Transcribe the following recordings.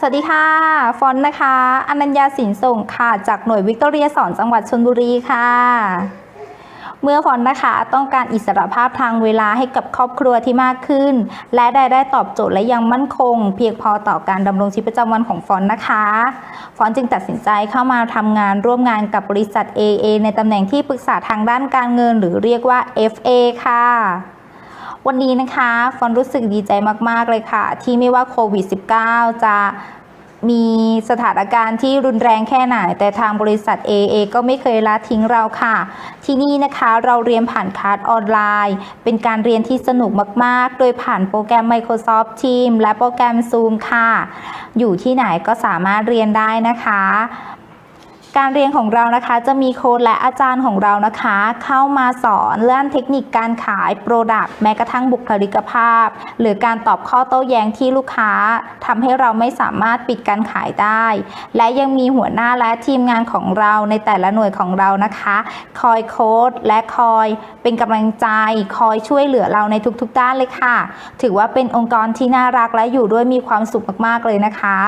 สวัสดีค่ะ ฟอนนะคะ อนัญญาสินส่งค่ะ จากหน่วยวิกตอเรียสอนจังหวัดชนบุรีค่ะ เมื่อฟอนนะคะต้องการอิสรภาพทางเวลาให้กับครอบครัวที่มากขึ้น และได้ได้ตอบโจทย์และยังมั่นคง เพียงพอต่อการดำรงชีวิตประจำวันของฟอนนะคะ ฟอนจึงตัดสินใจเข้ามาทำงานร่วมงานกับบริษัท AA ในตำแหน่งที่ปรึกษาทางด้านการเงิน หรือเรียกว่า FA ค่ะ วันนี้นะคะฟอนรู้สึกดีใจมาก ๆ เลยค่ะ ที่ไม่ว่าโควิด -19 จะมีสถานการณ์ที่รุนแรงแค่ไหน แต่ทางบริษัท AA ก็ไม่เคยละทิ้งเราค่ะ ที่นี่นะคะเราเรียนผ่านคลาสออนไลน์ เป็นการเรียนที่สนุกมาก ๆ โดยผ่านโปรแกรม Microsoft Teams และโปรแกรม Zoom ค่ะ อยู่ที่ไหนก็สามารถเรียนได้นะคะ การเรียนของเรานะคะจะมีโค้ดและอาจารย์ของเรานะคะ เข้ามาสอนเรื่องเทคนิคการขายโปรดักต์แม้กระทั่งบุคลิกภาพ หรือการตอบข้อโต้แย้งที่ลูกค้าทำให้เราไม่สามารถปิดการขายได้ และยังมีหัวหน้าและทีมงานของเราในแต่ละหน่วยของเรานะคะ คอยโค้ดและคอยเป็นกำลังใจ คอยช่วยเหลือเราในทุกๆด้านเลยค่ะ ถือว่าเป็นองค์กรที่น่ารักและอยู่ด้วยมีความสุขมากๆเลยนะคะ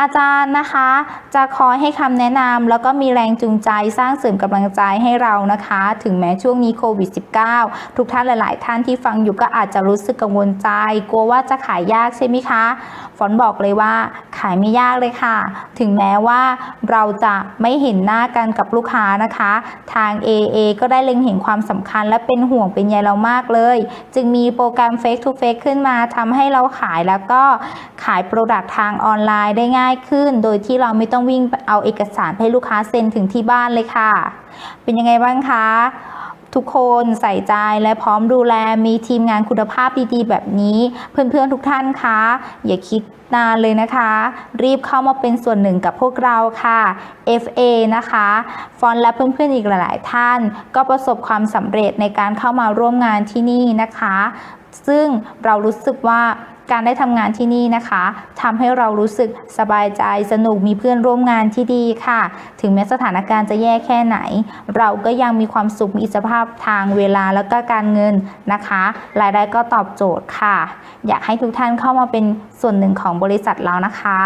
อาจารย์นะคะ จะคอยให้คำแนะนำแล้วก็มีแรงจูงใจสร้างเสริมกำลังใจให้เรานะคะ ถึงแม้ช่วงนี้โควิด -19 ทุกท่านหลาย ๆ ท่านที่ฟังอยู่ก็อาจจะรู้สึกกังวลใจ กลัวว่าจะขายยากใช่ไหมคะฝนบอกเลยว่าขายไม่ยากเลยค่ะ ถึงแม้ว่าเราจะไม่เห็นหน้ากันกับลูกค้านะคะ ทาง AA ก็ได้เล็งเห็นความสำคัญและเป็นห่วงเป็นใยเรามากเลย จึงมีโปรแกรม Face to Face ขึ้นมาทำให้เราขายแล้วก็ขายโปรดักต์ทางออนไลน์ได้ง่ายายขึ้น โดยที่เราไม่ต้องวิ่งเอาเอกสารให้ลูกค้าเซ็นถึงที่บ้านเลยค่ะ เป็นยังไงบ้างคะทุกคนใส่ใจและพร้อมดูแลมีทีมงานคุณภาพดีๆ แบบนี้ เพื่อนๆทุกท่านคะอย่าคิดนานเลยนะคะ รีบเข้ามาเป็นส่วนหนึ่งกับพวกเราค่ะ FA นะคะ ฟอนและเพื่อนๆอีกหลายๆท่าน ก็ประสบความสำเร็จในการเข้ามาร่วมงานที่นี่นะคะ ซึ่งเรารู้สึกว่า การได้ทำงานที่นี่นะคะทำให้เรารู้สึกสบายใจสนุกมีเพื่อนร่วมงานที่ดีค่ะ ถึงแม้สถานการณ์จะแย่แค่ไหน เราก็ยังมีความสุขมีอิสรภาพทางเวลาแล้วก็การเงินนะคะรายได้ก็ตอบโจทย์ค่ะ อยากให้ทุกท่านเข้ามาเป็นส่วนหนึ่งของบริษัทเรานะคะ